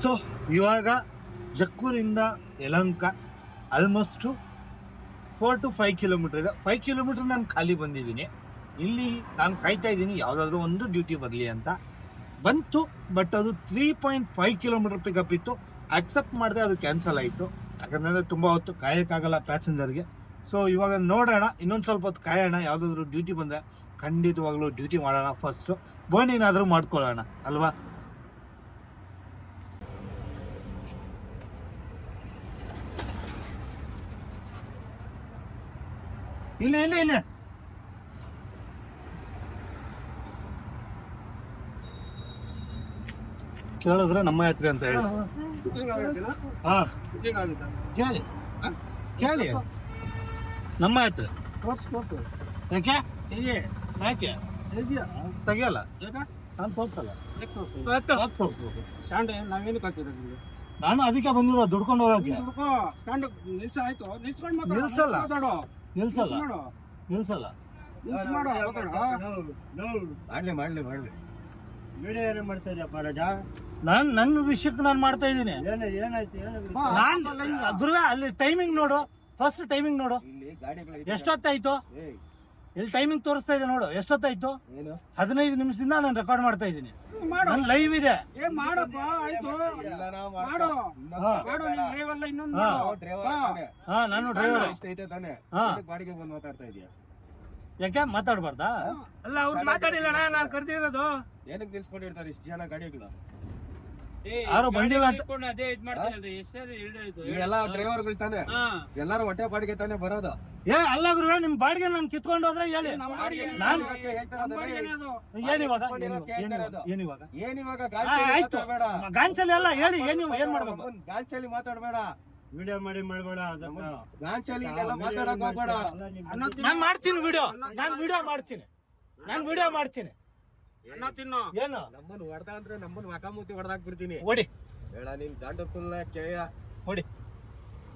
So, ಇವಾಗ ಜಕ್ಕೂರಿಂದ Yelahanka almost four to five kilometre ಇದೆ. Five kilometre ನಾನು ಖಾಲಿ ಬಂದಿದ್ದೀನಿ. ಇಲ್ಲಿ ನಾನು ಕಾಯ್ತಾ ಇದ್ದೀನಿ, ಯಾವುದಾದ್ರೂ ಒಂದು ಡ್ಯೂಟಿ ಬರಲಿ ಅಂತ. ಬಂತು ಬಟ್ ಅದು three point five kilometre pickup ಇತ್ತು. ಅಕ್ಸೆಪ್ಟ್ ಮಾಡಿದೆ ಅದು ಕ್ಯಾನ್ಸಲ್ ಆಯಿತು. ಯಾಕಂದರೆ ತುಂಬ ಹೊತ್ತು ಕಾಯೋಕ್ಕಾಗಲ್ಲ ಪ್ಯಾಸೆಂಜರ್ಗೆ ಸೊ ಇವಾಗ ನೋಡೋಣ, ಇನ್ನೊಂದು ಸ್ವಲ್ಪ ಹೊತ್ತು ಕಾಯೋಣ, ಯಾವುದಾದ್ರೂ ಡ್ಯೂಟಿ ಬಂದರೆ ಖಂಡಿತವಾಗ್ಲೂ ಡ್ಯೂಟಿ ಮಾಡೋಣ ಫಸ್ಟು ಬೋನಿನಾದರೂ ಮಾಡ್ಕೊಳ್ಳೋಣ, ಅಲ್ವಾ? ಇಲ್ಲ ಇಲ್ಲ ಇಲ್ಲ. ಕೇಳಿದ್ರೆ ನಮ್ಮ ಯಾತ್ರೆ ಅಂತ ಹೇಳಿ. ಹಾ. ಕೇಳಿ. ಕೇಳಿ. ನಮ್ಮ ಯಾತ್ರೆ. ಯಾಕೆ? ಯಾಕೆ? ತೆಗಿಯಲ್ಲ. ನಾನು ತೋರ್ಸಲ್ಲ. ತೋರ್ಸ್ಬೇಕು? ನಾವೇನಕ್ಕೆ ಹಾಕಿರೋದು? ನಾನು ಅದಕ್ಕೆ ಬಂದಿರೋ ದುಡ್ಕೊಂಡು ಹೋಗಕ್ಕೆ. ಸ್ಟ್ಯಾಂಡ್ ನಿಲ್ಸಲ್ಲ. ನಿಲ್ಸಲ್ಲ. ನಿಲ್ಸ್ ಮಾಡು ನಿಲ್ಸಲ್ಲ. ನಿಲ್ಸ್ ಮಾಡು ನೋಡು ಮಾಡ್ಲಿ ಮಾಡ್ಲಿ ಮಾಡ್ಲಿ. ವಿಡಿಯೋ ಏನೇ ಮಾಡ್ತಾ ಇದೆಯಪ್ಪ ರಾಜ? ನಾನು ನನ್ನ ವಿಷಯಕ್ಕೆ ನಾನು ಮಾಡ್ತಾ ಇದ್ದೀನಿ ಏನ ಏನಾಯ್ತು ಏನು ನಾನ್ ಗುರುವೆ ಅಲ್ಲಿ ಟೈಮಿಂಗ್ ನೋಡು. ಫಸ್ಟ್ ಟೈಮಿಂಗ್ ನೋಡು. ಇಲ್ಲಿ ಗಾಡಿಗಳು ಎಷ್ಟೊತ್ತಾಯ್ತು? ಏಯ್. ಇಲ್ಲಿ ಟೈಮಿಂಗ್ ತೋರಿಸ್ತಾ ಇದೆ ನೋಡು. ಎಷ್ಟೊತ್ತಾಯ್ತು? ಏನು? ಹದಿನೈದು ನಿಮಿಷದಿಂದ ನಾನು ರೆಕಾರ್ಡ್ ಮಾಡ್ತಾ ಇದ್ದೀನಿ. ಮಾಡು. ನನ್ ಲೈವ್ ಇದೆ. ಏ ಮಾಡಪ್ಪ? ಆಯ್ತು. ಮಾಡು. ಹಾ. ಮಾಡು ನೀನ್ ಲೈವ್ ಅಲ್ಲ ಇನ್ನೊಂದು. ಹಾ. ಮಾಡು. ತಾನೆ. ಹಾ ನಾನು ಡ್ರೈವರ್ ಇಷ್ಟ ಐತೆ ತಾನೆ. ಹಾ. ಬಾಡಿಗೆ ಬಂದು ಮಾತಾಡ್ತಾ ಇದೀಯ? ಯಾಕೆ? ಮಾತಾಡ್ಬಾರ್ದಾ? ಅಲ್ಲ ಅವ್ರು ಮಾತಾಡಿಲ್ಲ ನಾನು ಕರ್ದಿರೋದು. ಏನಕ್ಕೆ ನಿಲ್ಸ್ಕೊಂಡಿರ್ತಾರೆ ಇಷ್ಟು ಜನ ಗಾಡಿಗಳು? ಯಾರು ಬಂದಿಲ್ಲ ಅಂತ ಅದೇ ಇದ್ ಇವೆಲ್ಲ ಡ್ರೈವರ್ಗಳು ತಾನೆ? ಎಲ್ಲಾರು ಹೊಟ್ಟೆ ಬಾಡಿಗೆ ತಾನೆ ಬರೋದು? ಏ ಅಲ್ಲ ಗುರು ನಿಮ್ ಬಾಡಿಗೆ ನಾನು ಕಿತ್ಕೊಂಡು ಹೋದ್ರೆ ಹೇಳಿ. ನಾನ್ ಏನಿವಾಗ ಏನಿವಾಗ ಏನಿವಾಗ ಆಯ್ತು. ಮಾತಾಡ್ಬೇಡ. ಗಾಂಚಲಿ ಅಲ್ಲ ಹೇಳಿ ಏನು ಏನ್ ಮಾಡ್ಬೇಕು? ಗಾಂಚಲಿ ಮಾತಾಡ್ಬೇಡ. ವಿಡಿಯೋ ಮಾಡಿ ಮಾಡಬೇಡ ಗಾಂಚಲಿ ಮಾತಾಡಕ್ ಹೋಗ್ಬೇಡ. ನಾನ್ ಮಾಡ್ತೀನಿ ವಿಡಿಯೋ. ನಾನ್ ವಿಡಿಯೋ ಮಾಡ್ತೀನಿ. ನಾನ್ ವಿಡಿಯೋ ಮಾಡ್ತೀನಿ. ಅನ್ನ ತಿನ್ನು. ಏನು? ನಮ್ಮನ್ನ ಹೊಡೆದ ಅಂದ್ರೆ ನಮ್ಮನ್ ಮಕಾಮುತಿ ಹೊಡೆದಾಕ್ ಬಿಡ್ತೀನಿ. ಓಡಿ. ಬೇಡ ನೀನ್ ಗಂಡ ಕೇಯ. ಓಡಿ.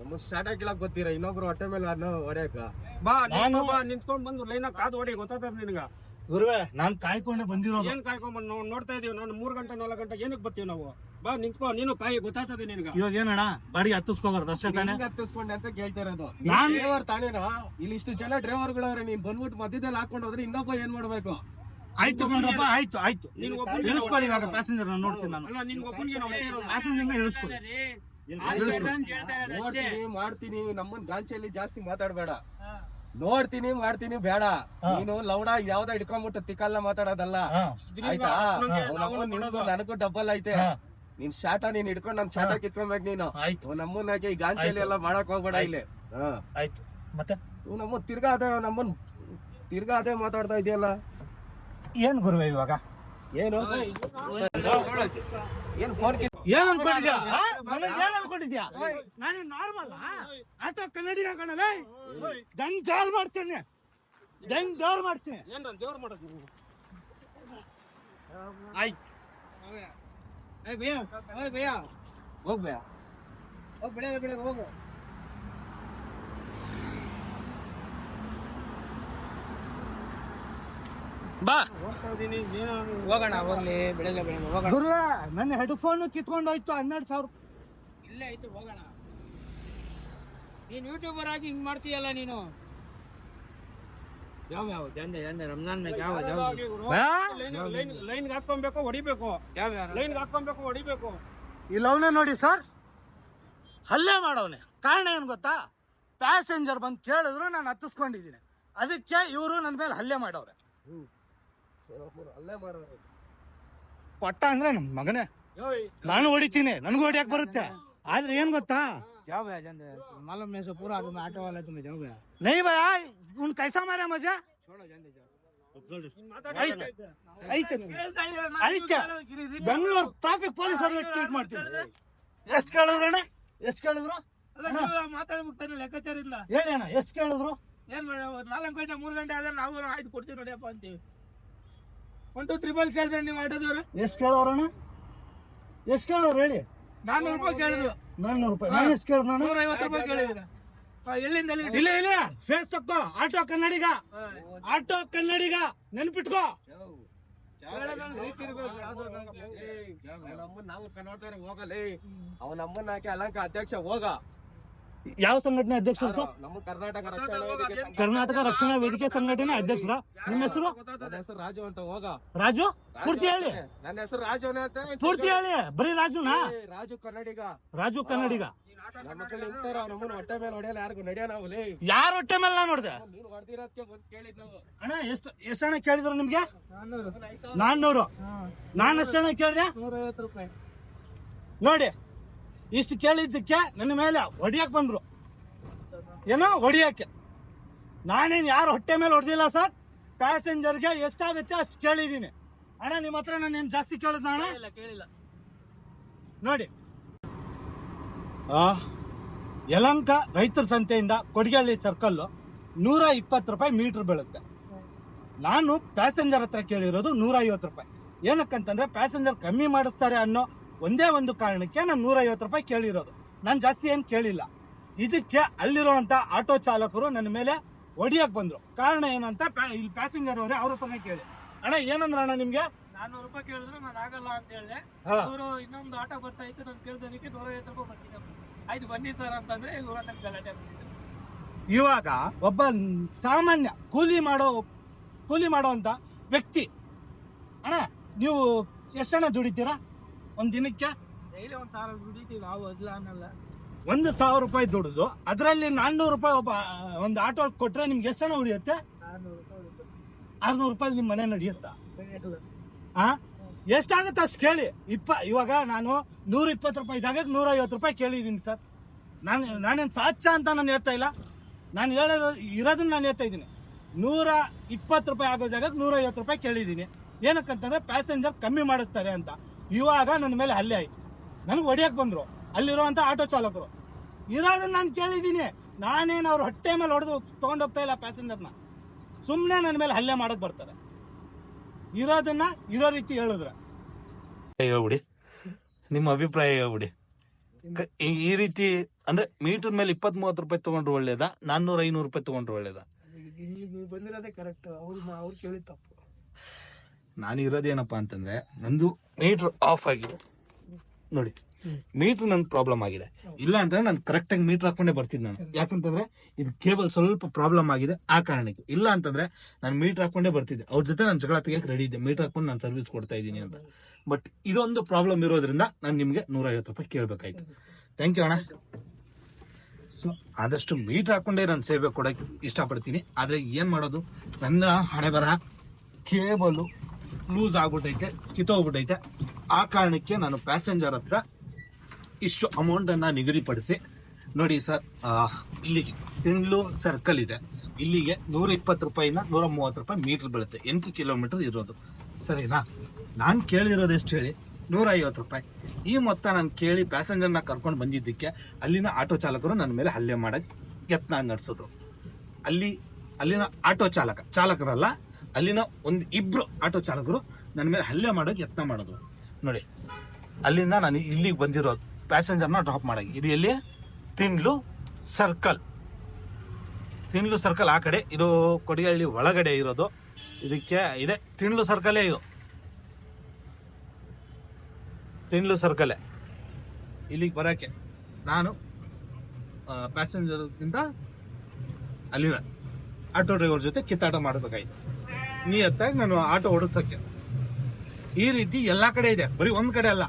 ನಮ್ಮನ್ ಸ್ಟಾರ್ಟ್ ಹಾಕಿಳಕ್ ಗೊತ್ತೀರ ಇನ್ನೊಬ್ರು ಹೊಟ್ಟೆ ಮೇಲೆ ಅನ್ನೋ ಹೊಡ್ಯಾಕ. ಬಾ ನಾನು- ನಿಂತ್ಕೊಂಡ್ ಬಂದು ಲೈನ್ ಕಾದು ಹೊಡಿ ಗೊತ್ತಾಗ್ತದ ನಿನಗ? ಗುರುವೆ ನಾನ್ ಕಾಯ್ಕೊಂಡೆ ಬಂದಿರೋದು. ಏನ್ ಕಾಯ್ಕೊಂಡ್ ಬಂದ್ ನಾವು ನೋಡ್ತಾ ಇದೀವಿ ನಾನು ಮೂರ್ ಗಂಟೆ ನಾಲ್ಕು ಗಂಟೆ ಏನಕ್ಕೆ ಬರ್ತೀವಿ ನಾವು? ಬಾ ನಿಂತ್ಕೋ ನೀನು ಕಾಯಿ ಗೊತ್ತಾಗ್ತದೆ ನಿನ್ಗ? ಇವಾಗ ಏನಣ್ಣ ಬಾಡಿ ಹತ್ತಿಸ್ಕೋಬಾರ್ದು ಅಷ್ಟೇ ತಾನೆ? ಹತ್ತಿಸ್ಕೊಂಡೆ ಅಂತ ಕೇಳ್ತಾ ಇರೋದು. ನಾನ್- ಡ್ರೈವರ್ ತಾನೇನೋ? ಇಲ್ಲಿ ಇಷ್ಟು ಜನ ಡ್ರೈವರ್ಗಳವ್ರೆ ನೀನ್ ಬಂದ್ಬಿಟ್ಟು ಮಧ್ಯದಲ್ಲಿ ಹಾಕೊಂಡ್ರೆ ಹೋದ್ರೆ ಇನ್ನೊಬ್ಬ ಏನ್ ಮಾಡ್ಬೇಕು? ಆಯ್ತು ಕಣ್ರಪ್ಪ ಆಯ್ತು ಆಯ್ತು. ಇಳಿಸ್ಕೊಳ್ಳಿ ಇವಾಗ ಪ್ಯಾಸೆಂಜರ್ ನಾನು ನೋಡ್ತೀನಿ ನಾನು. ಪ್ಯಾಸೆಂಜರ್ ಇಳಿಸ್ಕೊಳ್ಳಿ. ನೋಡ್ತೀನಿ ಮಾಡ್ತೀನಿ ನಮ್ಮನ್ ಗಾಂಚಲ್ಲಿ ಜಾಸ್ತಿ ಮಾತಾಡ್ಬೇಡ. ನೋಡ್ತೀನಿ ಮಾಡ್ತೀನಿ ಬೇಡ. ನೀನು ಲೌಡ ಯಾವ್ದ ಹಿಡ್ಕೊಂಡ್ಬಿಟ್ಟು ತಿಕ್ಕಲ್ಲ ಮಾತಾಡೋದಲ್ಲ. ಆಯ್ತಾ? ನಿನ್ಗೂ ನನಗೂ ಡಬ್ಬಲ್ ಐತೆ. ನಿನ್ ಶಾಟ ನೀನ್ ಹಿಡ್ಕೊಂಡ್ ನಮ್ ಶಾಟ ಕಿತ್ಕೊಬೇಕು ನೀನು. ಆಯ್ತು. ಹಾಕಿ ಈ ಗಾಂಚಲಿ ಎಲ್ಲ ಮಾಡಕ್ ಹೋಗ್ಬೇಡ ಇಲ್ಲಿ. ಹಾ. ಆಯ್ತು. ಮತ್ತೆ? ನಮ್ಮ ತಿರ್ಗಾ ಅದೇ ನಮ್ಮನ್ ತಿರ್ಗಾ ಅದೇ ಮಾತಾಡ್ತಾ ಇದೆಯಲ್ಲ. ಏನ್ ಗುರುವೆ ಇವಾಗ? ಏನು? ಏನ್ ಅನ್ಕೊಂಡಿದ್ಯಾ? ಏನ್ ಅನ್ಕೊಂಡಿದ್ಯಾ? ನಾನು ನಾರ್ಮಲ್ ಆಟೋ ಕನ್ನಡಿಗ ಕಣಲೇ ದಂಗ್ ಜಾಲ್ ಮಾಡ್ತೇನೆ. ದಂಗ್ ಜಾಲ್ ಮಾಡ್ತೀನಿ. ಜೋರ್ ಮಾಡೋದು ಭಯ್ಯ ಆಯ್ತು ಹೋಗ್ ಭಯ ಬಾ ಹೋಗ್ತಾ ಇದೀನಿ, ನೀನು ಹೋಗೋಣ ಹೋಗ್ಲಿ ಬೆಳಗ್ಗೆ ಬೆಳಗ್ಗೆ ಹೋಗೋಣ. ಗುರು ನನ್ನ ಹೆಡ್ಫೋನ್ ಕಿತ್ಕೊಂಡು ಹೋಯ್ತು ಹನ್ನೆರಡು ಸಾವಿರ. ಇಲ್ಲೇ ಆಯ್ತು ಹೋಗೋಣ. ನೀನು ಯೂಟ್ಯೂಬರ್ ಆಗಿ ಹಿಂಗೆ ಮಾಡ್ತೀಯಲ್ಲ ನೀನು? ಯಾವ ಯಾವ ಜಂದೆ ಜಂದೆ ರಂಜಾನ್ ಮ್ಯಾಗ ಯಾವ ಯಾವ? ಬಾ. ಲೈನ್ ಲೈನ್ ಲೈನ್ಗೆ ಹಾಕೊಬೇಕು ಹೊಡಿಬೇಕು. ಯಾವ ಯಾವ ಲೈನ್ಗೆ ಹಾಕೊಬೇಕು ಹೊಡಿಬೇಕು. ಇಲ್ಲವನೇ ನೋಡಿ ಸರ್. ಹಲ್ಲೆ ಮಾಡವನೆ. ಕಾರಣ ಏನು ಗೊತ್ತಾ? ಪ್ಯಾಸೆಂಜರ್ ಬಂದು ಕೇಳಿದ್ರು ನಾನು ಹತ್ತಿಸ್ಕೊಂಡಿದ್ದೀನಿ. ಅದಕ್ಕೆ ಇವರು ನನ್ನ ಮೇಲೆ ಹಲ್ಲೆ ಮಾಡವ್ರೆ. ಅಲ್ಲೇ ಮಾಡೋದು ಕೊಟ್ಟ ಅಂದ್ರೆ ನಮ್ಮ ಮಗನೇ ನಾನು ಹೊಡಿತೀನಿ ನನಗೂ ಹೊಡಿಯಕ್ ಬರುತ್ತೆ ಆದ್ರೆ ಏನ್ ಗೊತ್ತಾ ಯಾವ ಯಾವ ಜಂದೆ ಮಾಲೂಮ್ नहीं सो पूरा तुम्हें ऑटो वाला तुम्हें जाओ भैया ನೈ ಭಯ ಉನ್ ಕೈಸಾ ಮಾರ್ಯ ಮಜಾ छोड़ो जंदे जाओ ಐತೆ ಐತೆ ಐತೆ ಬೆಂಗಳೂರು ಟ್ರಾಫಿಕ್ ಪೊಲೀಸರು ಟ್ರೀಟ್ ಮಾಡ್ತೀನಿ ಎಷ್ಟು ಕೇಳಿದ್ರಣ್ಣ ಎಷ್ಟು ಕೇಳಿದ್ರು ಅಲ್ಲ ನೀವು ಮಾತಾಡ್ಬೇಕಾನೆ ಲೆಕ್ಕಾಚಾರದಿಂದ ಹೇಳಿ ಅಣ್ಣ ಎಷ್ಟು ಕೇಳಿದ್ರು ಏನ್ ಮಾಡ ನಾಲ್ಕು ಗಂಟೆ ಮೂರು ಗಂಟೆ ಆದ್ರೆ ನಾವು ಆಯ್ತು ಕೊಡ್ತೀವಿ ನೋಡಿಯಪ್ಪ ಅಂತೀವಿ ಒನ್ ಟು ತ್ರಿಬಲ್ ಕೇಳಿದ್ರೆ ನೀವು ಆಟೋದವ್ರು? ಎಷ್ಟು ಕೇಳೋರಣ್ಣ ಎಷ್ಟು ಕೇಳೋರು ಹೇಳಿ? ನಾನ್ನೂರು ರೂಪಾಯಿ ಕೇಳಿದ್ರು. ನಾನ್ನೂರು ರೂಪಾಯಿ. ನಾನು ಎಷ್ಟು ಕೇಳಿದ್ನ ನೂರ ಐವತ್ತು ರೂಪಾಯಿ ಕೇಳಿದ್ರ ಎಲ್ಲಿಂದ ಎಲ್ಲಿ ಇಲ್ಲ ಇಲ್ಲ. ಫೇಸ್ ತಕ್ಕೋ. ಆಟೋ ಕನ್ನಡಿಗ. ಆಟೋ ಕನ್ನಡಿಗ. ನೆನ್ಪಿಟ್ಕೋ. ನಾವು ಕನ್ನಡ ಹೋಗಲೇ ಅವನಮ್ಮನ್ ಹಾಕಿ ಅಲಂಕ ಅಧ್ಯಕ್ಷ ಹೋಗ. ಯಾವ ಸಂಘಟನೆ ಅಧ್ಯಕ್ಷರು ಸರ್? ನಮ್ಮ ಕರ್ನಾಟಕ ರಕ್ಷಣಾ ವೇದಿಕೆ ಸಂಘ- ಕರ್ನಾಟಕ ರಕ್ಷಣಾ ವೇದಿಕೆ ಸಂಘಟನೆ ಅಧ್ಯಕ್ಷರ? ನಿಮ್ಮ ಹೆಸರು? ನನ್ನ ಹೆಸರು ರಾಜು ಅಂತ ಹೋಗ. ರಾಜು ಪೂರ್ತಿ ಹೇಳಿ. ನನ್ನ ಹೆಸರು ರಾಜು ಅಂತ ಪೂರ್ತಿ ಹೇಳಿ ಬರೀ ರಾಜುನಾ? ಏ, ರಾಜು ಕನ್ನಡಿಗ. ರಾಜು ಕನ್ನಡಿಗ. ನನ್ನ ಮಕ್ಕಳು ನಿಂತಾರ ನಮ್ಮನ್ನ ಹೊಟ್ಟೆ ಮೇಲೆ ಹೊಡೆಯಲ್ಲ ಯಾರಿಗೂ ನಡೆಯ ನಾವು ಲೇ ಯಾರ ಹೊಟ್ಟೆ ಮೇಲೆ ನಾ ನೋಡ್ದೆ ನೀನು ಹೊಡೆದಿರೋದಕ್ಕೆ ಬಂದ್ ಕೇಳಿದ್ ನಾವು. ಅಣ್ಣ ಎಷ್ಟು ಎಷ್ಟು ಹಣ ಕೇಳಿದ್ರು ನಿಮ್ಗೆ? ನಾನ್ನೂರು. ನಾನು ಎಷ್ಟು ಹಣ ಕೇಳಿದೆ? ನೂರೈವತ್ತು ರೂಪಾಯಿ. ನೋಡಿ. ಇಷ್ಟು ಕೇಳಿದ್ದಕ್ಕೆ ನನ್ನ ಮೇಲೆ ಹೊಡಿಯಕ್ ಬಂದ್ರು. ಏನೋ ಹೊಡಿಯಕ್ಕೆ ನಾನೇನು ಯಾರು ಹೊಟ್ಟೆ ಮೇಲೆ ಹೊಡೆದಿಲ್ಲ ಸರ್? ಪ್ಯಾಸೆಂಜರ್ಗೆ ಎಷ್ಟಾಗುತ್ತೆ ಅಷ್ಟು ಕೇಳಿದ್ದೀನಿ. ಅಣ್ಣ ನಿಮ್ಮ ಹತ್ರ ನಾನು ಏನು ಜಾಸ್ತಿ ಕೇಳಿದ್ನ ಅಣ್ಣ? ಇಲ್ಲ ಕೇಳಿಲ್ಲ. ನೋಡಿ. ಆ, ಯಲಂಕ ರೈತರ ಸಂತೆಯಿಂದ ಕೊಡಿಗೇಳ್ಳಿ ಸರ್ಕಲ್ ನೂರ ಇಪ್ಪತ್ತು ರೂಪಾಯಿ ಮೀಟರ್ ಬೀಳುತ್ತೆ. ನಾನು ಪ್ಯಾಸೆಂಜರ್ ಹತ್ರ ಕೇಳಿರೋದು ನೂರ ಐವತ್ತು ರೂಪಾಯಿ. ಏನಕ್ಕಂತಂದ್ರೆ ಪ್ಯಾಸೆಂಜರ್ ಕಮ್ಮಿ ಮಾಡಿಸ್ತಾರೆ ಅನ್ನೋ ಒಂದೇ ಒಂದು ಕಾರಣಕ್ಕೆ ನಾನು ನೂರ ಐವತ್ತು ರೂಪಾಯಿ ಕೇಳಿರೋದು. ನಾನು ಜಾಸ್ತಿ ಏನು ಕೇಳಿಲ್ಲ. ಇದಕ್ಕೆ ಅಲ್ಲಿರುವಂಥ ಆಟೋ ಚಾಲಕರು ನನ್ನ ಮೇಲೆ ಒಡಿಯಕ್ಕೆ ಬಂದ್ರು. ಕಾರಣ ಏನಂತ ಪ್ಯಾ- ಇಲ್ಲಿ ಪ್ಯಾಸೆಂಜರ್ ಅವರೇ ಅವ್ರ ಹತ್ರನೇ ಕೇಳಿ. ಅಣ್ಣ ಏನಂದ್ರ ಅಣ್ಣ ನಿಮಗೆ? ನಾನ್ನೂರು ರೂಪಾಯಿ ಕೇಳಿದ್ರು ನಾನು ಆಗಲ್ಲ ಅಂತ ಹೇಳಿದೆ. ಅವರು ಇನ್ನೊಂದು ಆಟೋ ಬರ್ತಾ ಇತ್ತು ನಾನು ಕೇಳ್ದೋದಕ್ಕೆ ನೂರೈವತ್ತು ರೂಪಾಯಿ ಬರ್ತೀನಿ ಆಯ್ತು ಬನ್ನಿ ಸರ್ ಅಂತಂದ್ರೆ ಇವಾಗ ನನ್ನ ಗಲಾಟೆ ಇವಾಗ ಒಬ್ಬ ಸಾಮಾನ್ಯ ಕೂಲಿ ಮಾಡೋ ಕೂಲಿ ಮಾಡೋ ಅಂತ ವ್ಯಕ್ತಿ ಅಣ್ಣ ನೀವು ಎಷ್ಟಣ್ಣ ದುಡಿತೀರಾ? ಒಂದ್ ದಿನಕ್ಕೆ? ಡೈಲಿ ಒಂದು ಸಾವಿರ ದುಡಿತೀವಿ ನಾವು ಅಲ್ಲ ಅನ್ನಲ್ಲ ಒಂದು ಸಾವಿರ ರೂಪಾಯಿ ದುಡಿದು ಅದರಲ್ಲಿ ನಾನ್ನೂರು ರೂಪಾಯಿ ಒಬ್ಬ ಒಂದು ಆಟೋ ಕೊಟ್ರೆ ನಿಮ್ಗೆ ಹಣ ಉಳಿಯುತ್ತೆ? ನಾನ್ನೂರು ರೂಪಾಯಿ ಉಳಿತು. ಆರ್ನೂರು ರೂಪಾಯಿ ನಿಮ್ಮ ಮನೆ ನಡೆಯುತ್ತಾ? ಬೆಳೆಯಲ್ಲ. ಆ? ಎಷ್ಟಾಗುತ್ತೆ ಅಷ್ಟು ಕೇಳಿ. ಇಪ್ಪ ಇವಾಗ ನಾನು ನೂರ ಇಪ್ಪತ್ತು ರೂಪಾಯಿ ಜಾಗಕ್ಕೆ ನೂರ ಐವತ್ತು ರೂಪಾಯಿ ಕೇಳಿದ್ದೀನಿ ಸರ್. ನಾನು ನಾನೇನು ಸಾಚ ಅಂತ ನಾನು ಹೇಳ್ತಾ ಇಲ್ಲ. ನಾನು ಹೇಳೋದು ಇರೋದನ್ನ ನಾನು ಹೇಳ್ತಾ ಇದ್ದೀನಿ. ನೂರ ಇಪ್ಪತ್ತು ರೂಪಾಯಿ ಆಗೋ ಜಾಗಕ್ಕೆ ನೂರ ಐವತ್ತು ರೂಪಾಯಿ ಕೇಳಿದ್ದೀನಿ. ಏನಕ್ಕಂತಂದ್ರೆ ಪ್ಯಾಸೆಂಜರ್ ಕಮ್ಮಿ ಮಾಡಿಸ್ತಾರೆ ಅಂತ. ಇವಾಗ ನನ್ನ ಮೇಲೆ ಹಲ್ಲೆ ಆಯ್ತು. ನನಗೆ ಹೊಡಿಯಕ್ಕೆ ಬಂದರು. ಅಲ್ಲಿರುವಂಥ ಆಟೋ ಚಾಲಕರು. ಇರೋದನ್ನ ನಾನು ಕೇಳಿದ್ದೀನಿ. ನಾನೇನು ಅವ್ರ ಹೊಟ್ಟೆ ಮೇಲೆ ಹೊಡೆದು ತೊಗೊಂಡೋಗ್ತಾ ಇಲ್ಲ ಪ್ಯಾಸೆಂಜರ್ನ ಸುಮ್ಮನೆ ನನ್ನ ಮೇಲೆ ಹಲ್ಲೆ ಮಾಡೋಕೆ ಬರ್ತಾರೆ. ಇರೋದನ್ನ ಇರೋ ರೀತಿ ಹೇಳಿದ್ರೆ. ಹೇಳ್ಬಿಡಿ. ನಿಮ್ಮ ಅಭಿಪ್ರಾಯ ಹೇಳ್ಬಿಡಿ. ಈ- ಈ ರೀತಿ ಅಂದ್ರೆ ಮೀಟರ್ ಮೇಲೆ ಇಪ್ಪತ್ತ್ ಮೂವತ್ತು ರೂಪಾಯಿ ತಗೊಂಡ್ರು ಒಳ್ಳೇದ? ನಾನ್ನೂರ ಐನೂರು ರೂಪಾಯಿ ತಗೊಂಡ್ರು ಒಳ್ಳೇದ? ಇಲ್ಲಿಗೆ ಬಂದಿರೋದೇ ಕರೆಕ್ಟ್ ಅವ್ರು ಅವ್ರು ಕೇಳಿದ ತಪ್ಪು. ನಾನು ಇರೋದೇನಪ್ಪ ಅಂತಂದ್ರೆ, ನಂದು ಮೀಟರ್ ಆಫ್ ಆಗಿದೆ. ನೋಡಿ ಮೀಟರ್ ನನ್ ಪ್ರಾಬ್ಲಮ್ ಆಗಿದೆ. ಇಲ್ಲ ಅಂತಂದ್ರೆ ನಾನು ಕರೆಕ್ಟ್ ಆಗಿ ಮೀಟರ್ ಹಾಕೊಂಡೆ ಬರ್ತೀನಿ ನಾನು. ಯಾಕಂತಂದ್ರೆ, ಇದು ಕೇಬಲ್ ಸ್ವಲ್ಪ ಪ್ರಾಬ್ಲಮ್ ಆಗಿದೆ ಆ ಕಾರಣಕ್ಕೆ. ಇಲ್ಲ ಅಂತಂದ್ರೆ, ನಾನು ಮೀಟರ್ ಹಾಕೊಂಡೇ ಬರ್ತಿದ್ದೆ. ಅವ್ರ ಜೊತೆ ನಾನು ಜಗಳ ತೆಗಿಯಕ್ಕೆ ರೆಡಿ ಇದ್ದೆ. ಮೀಟರ್ ಹಾಕೊಂಡು ನಾನು ಸರ್ವಿಸ್ ಕೊಡ್ತಾ ಇದ್ದೀನಿ ಅಂತ. ಬಟ್ ಇದೊಂದು ಪ್ರಾಬ್ಲಮ್ ಇರೋದ್ರಿಂದ ನಾನು ನಿಮಗೆ ನೂರ ಐವತ್ತು ರೂಪಾಯಿ ಕೇಳಬೇಕಾಯ್ತು. ಥ್ಯಾಂಕ್ ಯು ಅಣ್ಣ. ಸೊ ಆದಷ್ಟು ಮೀಟರ್ ಹಾಕೊಂಡೇ ನಾನು ಸೇವೆ ಕೊಡಕ್ಕೆ ಇಷ್ಟಪಡ್ತೀನಿ. ಆದರೆ ಏನು ಮಾಡೋದು? ನನ್ನ ಹಣೆ ಬರಹ ಕೇಬಲು ಲೂಸ್ ಆಗ್ಬಿಟ್ಟೈತೆ, ಕಿತ್ತೋಗ್ಬಿಟ್ಟೈತೆ. ಆ ಕಾರಣಕ್ಕೆ ನಾನು ಪ್ಯಾಸೆಂಜರ್ ಹತ್ರ ಇಷ್ಟು ಅಮೌಂಟ್ ಅನ್ನ ನಿಗದಿಪಡಿಸಿ, ನೋಡಿ ಸರ್ ಇಲ್ಲಿ ತಿಂಗಳು ಸರ್ಕಲ್ ಇದೆ. ಇಲ್ಲಿಗೆ ನೂರ ಇಪ್ಪತ್ತು ರೂಪಾಯಿನ ನೂರ ಮೂವತ್ತು ರೂಪಾಯಿ ಮೀಟರ್ ಬೀಳುತ್ತೆ. ಎಂಟು ಕಿಲೋಮೀಟರ್ ಇರೋದು. ಸರಿನಾ? ನಾನು ಕೇಳಿರೋದು ಎಷ್ಟು ಹೇಳಿ? ನೂರ ಐವತ್ತು ರೂಪಾಯಿ. ಈ ಮೊತ್ತ ನಾನು ಕೇಳಿ ಪ್ಯಾಸೆಂಜರ್ನ ಕರ್ಕೊಂಡು ಬಂದಿದ್ದಕ್ಕೆ ಅಲ್ಲಿನ ಆಟೋ ಚಾಲಕರು ನನ್ನ ಮೇಲೆ ಹಲ್ಲೆ ಮಾಡೋಕ್ಕೆ ಯತ್ನ ನಡೆಸಿದ್ರು. ಅಲ್ಲಿ, ಅಲ್ಲಿನ ಆಟೋ ಚಾಲಕ, ಚಾಲಕರಲ್ಲ ಅಲ್ಲಿನ ಒಂದು ಇಬ್ರು ಆಟೋ ಚಾಲಕರು ನನ್ನ ಮೇಲೆ ಹಲ್ಲೆ ಮಾಡೋಕೆ ಯತ್ನ ಮಾಡಿದ್ರು. ನೋಡಿ, ಅಲ್ಲಿಂದ ನಾನು ಇಲ್ಲಿಗೆ ಬಂದಿರೋ ಪ್ಯಾಸೆಂಜರ್ನ ಡ್ರಾಪ್ ಮಾಡೋಕೆ ಇದು ಎಲ್ಲಿ? ತಿಂಡ್ಲು ಸರ್ಕಲ್ ತಿನ್ಲು ಸರ್ಕಲ್ ಆ ಕಡೆ. ಇದು ಕೊಡಿಗಳ್ಳಿ ಒಳಗಡೆ ಇರೋದು. ಇದಕ್ಕೆ ಇದೆ. ತಿನ್ಲು ಸರ್ಕಲೇ ಇದು. ತಿನ್ಲು ಸರ್ಕಲೇ ಇಲ್ಲಿಗೆ ಬರೋಕ್ಕೆ ನಾನು ಪ್ಯಾಸೆಂಜರ್ಗಿಂತ ಅಲ್ಲಿನ ಆಟೋ ಡ್ರೈವರ್ ಜೊತೆ ಕಿತ್ತಾಟ ಮಾಡಬೇಕಾಯ್ತು. ನಿಯತ್ತಾಗಿ ನಾನು ಆಟೋ ಓಡಿಸೋಕ್ಕೆ. ಈ ರೀತಿ ಎಲ್ಲ ಕಡೆ ಇದೆ. ಬರೀ ಒಂದು ಕಡೆ ಅಲ್ಲ.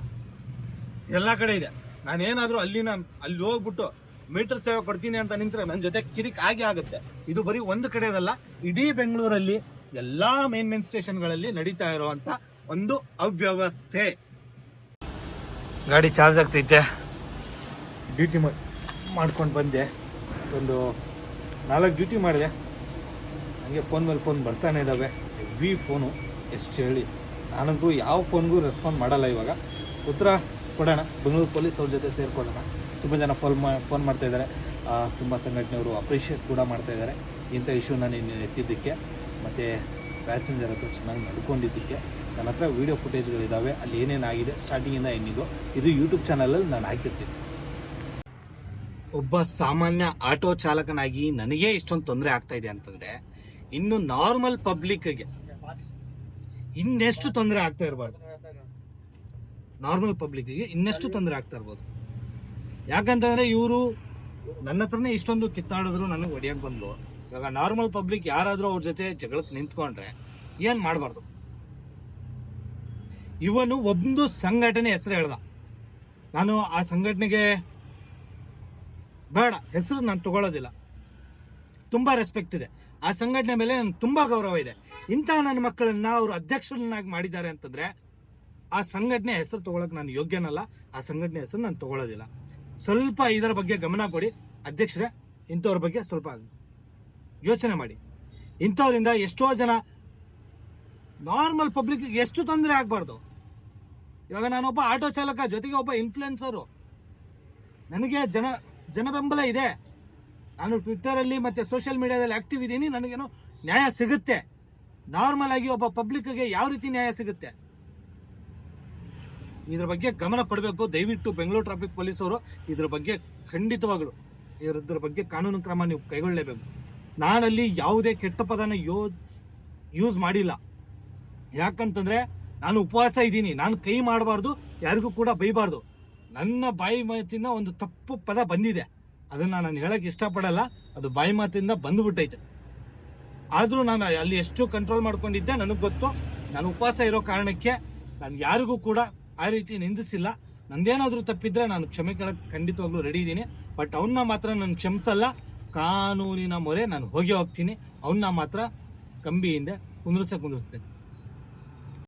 ಎಲ್ಲ ಕಡೆ ಇದೆ. ನಾನೇನಾದ್ರೂ ಅಲ್ಲಿನ ಅಲ್ಲಿ ಹೋಗ್ಬಿಟ್ಟು ಮೀಟರ್ ಸೇವೆ ಕೊಡ್ತೀನಿ ಅಂತ ನಿಂತರೆ ನನ್ನ ಜೊತೆ ಕಿರಿಕ್ ಆಗಿ ಆಗುತ್ತೆ. ಇದು ಬರೀ ಒಂದು ಕಡೆದಲ್ಲ ಇಡೀ ಬೆಂಗಳೂರಲ್ಲಿ ಎಲ್ಲಾ ಮೇನ್ ಮೇನ್ ಸ್ಟೇಷನ್ಗಳಲ್ಲಿ ನಡೀತಾ ಇರುವಂತ ಒಂದು ಅವ್ಯವಸ್ಥೆ. ಗಾಡಿ ಚಾರ್ಜ್ ಆಗ್ತೈತೆ. ಡ್ಯೂಟಿ ಮಾಡ್ಕೊಂಡು ಬಂದೆ. ಒಂದು ನಾಲ್ಕು ಡ್ಯೂಟಿ ಮಾಡಿದೆ. ಹಂಗೆ ಫೋನ್ ಮೇಲೆ ಫೋನ್ ಬರ್ತಾನೆ ಇದ್ದಾವೆ ಹೆವಿ ಫೋನು ಎಷ್ಟು ಹೇಳಿ. ನನಗೂ ಯಾವ ಫೋನ್ಗೂ ರೆಸ್ಪಾಂಡ್ ಮಾಡಲ್ಲ ಇವಾಗ. ಉತ್ತರ ಕೊಡೋಣ. ಬೆಂಗಳೂರು ಪೊಲೀಸ್ ಅವ್ರ ಜೊತೆ ಸೇರಿಕೊಳ್ಳೋಣ. ತುಂಬ ಜನ ಫೋನ್ ಮಾ, ಫೋನ್ ಮಾಡ್ತಾಯಿದ್ದಾರೆ ತುಂಬ ಸಂಘಟನೆಯವರು ಅಪ್ರಿಷಿಯೇಟ್ ಕೂಡ ಮಾಡ್ತಾಯಿದ್ದಾರೆ ಇಂಥ ಇಶ್ಯೂನ ನೀನು ಎತ್ತಿದ್ದಕ್ಕೆ, ಮತ್ತು ಪ್ಯಾಸೆಂಜರ್ ಹತ್ರ ಚೆನ್ನಾಗಿ ನಡ್ಕೊಂಡಿದ್ದಕ್ಕೆ. ನನ್ನ ಹತ್ರ ವೀಡಿಯೋ ಫುಟೇಜ್ಗಳಿದ್ದಾವೆ ಅಲ್ಲಿ ಏನೇನಾಗಿದೆ ಸ್ಟಾರ್ಟಿಂಗಿಂದ ಏನಿದೋ ಇದು ಯೂಟ್ಯೂಬ್ ಚಾನಲಲ್ಲಿ ನಾನು ಹಾಕಿರ್ತೀನಿ. ಒಬ್ಬ ಸಾಮಾನ್ಯ ಆಟೋ ಚಾಲಕನಾಗಿ ನನಗೆ ಇಷ್ಟೊಂದು ತೊಂದರೆ ಆಗ್ತಾ ಇದೆ ಅಂತಂದ್ರೆ, ಇನ್ನು ನಾರ್ಮಲ್ ಪಬ್ಲಿಕ್ಗೆ ಇನ್ನೆಷ್ಟು ತೊಂದರೆ ಆಗ್ತಾ ಇರಬಾರ್ದು. ನಾರ್ಮಲ್ ಪಬ್ಲಿಕ್ಗೆ ಇನ್ನೆಷ್ಟು ತೊಂದರೆ ಆಗ್ತಾ ಇರ್ಬೋದು ಯಾಕಂತಂದ್ರೆ ಇವರು ನನ್ನ ಹತ್ರನೇ ಇಷ್ಟೊಂದು ಕಿತ್ತಾಡಿದ್ರು, ನನಗೆ ಹೊಡಿಯಕ್ ಬಂದ್ಲು. ಇವಾಗ ನಾರ್ಮಲ್ ಪಬ್ಲಿಕ್ ಯಾರಾದ್ರೂ ಅವ್ರ ಜೊತೆ ಜಗಳಕ್ಕೆ ನಿಂತ್ಕೊಂಡ್ರೆ ಏನು ಮಾಡಬಾರ್ದು? ಇವನು ಒಂದು ಸಂಘಟನೆ ಹೆಸರು ಹೇಳ್ದ. ನಾನು ಆ ಸಂಘಟನೆಗೆ ಬೇಡ, ಹೆಸರು ನಾನು ತಗೊಳ್ಳೋದಿಲ್ಲ ತುಂಬಾ ರೆಸ್ಪೆಕ್ಟ್ ಇದೆ. ಆ ಸಂಘಟನೆ ಮೇಲೆ ನನ್ಗೆ ತುಂಬಾ ಗೌರವ ಇದೆ. ಇಂಥ ನನ್ನ ಮಕ್ಕಳನ್ನ ಅವರು ಅಧ್ಯಕ್ಷರನ್ನಾಗಿ ಮಾಡಿದ್ದಾರೆ ಅಂತಂದ್ರೆ, ಆ ಸಂಘಟನೆ ಹೆಸರು ತಗೊಳಕ್ ನಾನು ಯೋಗ್ಯನಲ್ಲ. ಆ ಸಂಘಟನೆ ಹೆಸರು ನಾನು ತಗೊಳ್ಳೋದಿಲ್ಲ ಸ್ವಲ್ಪ ಇದರ ಬಗ್ಗೆ ಗಮನ ಕೊಡಿ. ಅಧ್ಯಕ್ಷರೇ, ಇಂಥವ್ರ ಬಗ್ಗೆ ಸ್ವಲ್ಪ ಯೋಚನೆ ಮಾಡಿ. ಇಂಥವ್ರಿಂದ ಎಷ್ಟೋ ಜನ ನಾರ್ಮಲ್ ಪಬ್ಲಿಕ್ ಎಷ್ಟು ತೊಂದರೆ ಆಗಬಾರ್ದು. ಇವಾಗ ನಾನೊಬ್ಬ ಆಟೋ ಚಾಲಕ, ಜೊತೆಗೆ ಒಬ್ಬ ಇನ್ಫ್ಲುಯೆನ್ಸರು ನನಗೆ ಜನ ಜನ ಬೆಂಬಲ ಇದೆ. ನಾನು ಟ್ವಿಟ್ಟರಲ್ಲಿ ಮತ್ತೆ ಸೋಷಿಯಲ್ ಮೀಡಿಯಾದಲ್ಲಿ ಆಕ್ಟಿವ್ ಇದ್ದೀನಿ. ನನಗೇನೋ ನ್ಯಾಯ ಸಿಗುತ್ತೆ. ನಾರ್ಮಲ್ ಆಗಿ ಒಬ್ಬ ಪಬ್ಲಿಕ್ಗೆ ಯಾವ ರೀತಿ ನ್ಯಾಯ ಸಿಗುತ್ತೆ? ಇದ್ರ ಬಗ್ಗೆ ಗಮನ ಕೊಡಬೇಕು. ದಯವಿಟ್ಟು ಬೆಂಗಳೂರು ಟ್ರಾಫಿಕ್ ಪೊಲೀಸ್ ಅವರು ಇದ್ರ ಬಗ್ಗೆ ಖಂಡಿತವಾಗ್ಲು ಇದ್ರ ಬಗ್ಗೆ ಕಾನೂನು ಕ್ರಮ ನೀವು ಕೈಗೊಳ್ಳಲೇಬೇಕು. ನಾನಲ್ಲಿ ಯಾವುದೇ ಕೆಟ್ಟ ಪದನ ಯೋ ಯೂಸ್ ಮಾಡಿಲ್ಲ. ಯಾಕಂತಂದ್ರೆ ನಾನು ಉಪವಾಸ ಇದ್ದೀನಿ. ನಾನು ಕೈ ಮಾಡಬಾರ್ದು, ಯಾರಿಗೂ ಕೂಡ ಬೈಬಾರ್ದು. ನನ್ನ ಬಾಯಿ ಮಾತಿನ ಒಂದು ತಪ್ಪು ಪದ ಬಂದಿದೆ. ಅದನ್ನ ನಾನು ಹೇಳಕ್ ಇಷ್ಟಪಡಲ್ಲ. ಅದು ಬಾಯಿ ಮಾತಿಂದ ಬಂದ್ಬಿಟ್ಟೈತೆ. ಆದ್ರೂ ನಾನು ಅಲ್ಲಿ ಎಷ್ಟು ಕಂಟ್ರೋಲ್ ಮಾಡ್ಕೊಂಡಿದ್ದೆ ನನಗೆ ಗೊತ್ತು. ನಾನು ಉಪವಾಸ ಇರೋ ಕಾರಣಕ್ಕೆ ನಾನು ಯಾರಿಗೂ ಕೂಡ ಆ ರೀತಿ ನಿಂದಿಸಿಲ್ಲ. ನಂದೇನಾದ್ರೂ ತಪ್ಪಿದ್ರೆ ನಾನು ಕ್ಷಮೆ ಕೇಳಕ್ ಖಂಡಿತವಾಗ್ಲೂ ರೆಡಿ ಇದ್ದೀನಿ ಬಟ್ ಅವನ್ನ ಮಾತ್ರ ನಾನು ಕ್ಷಮಿಸಲ್ಲ. ಕಾನೂನಿನ ಮೊರೆ ನಾನು ಹೋಗಿ ಹೋಗ್ತೀನಿ. ಅವನ್ನ ಮಾತ್ರ ಕಂಬಿಯಿಂದ ಕುಂದ್ರಿಸ ಕುಂದಿರ್ಸ್ತೇನೆ.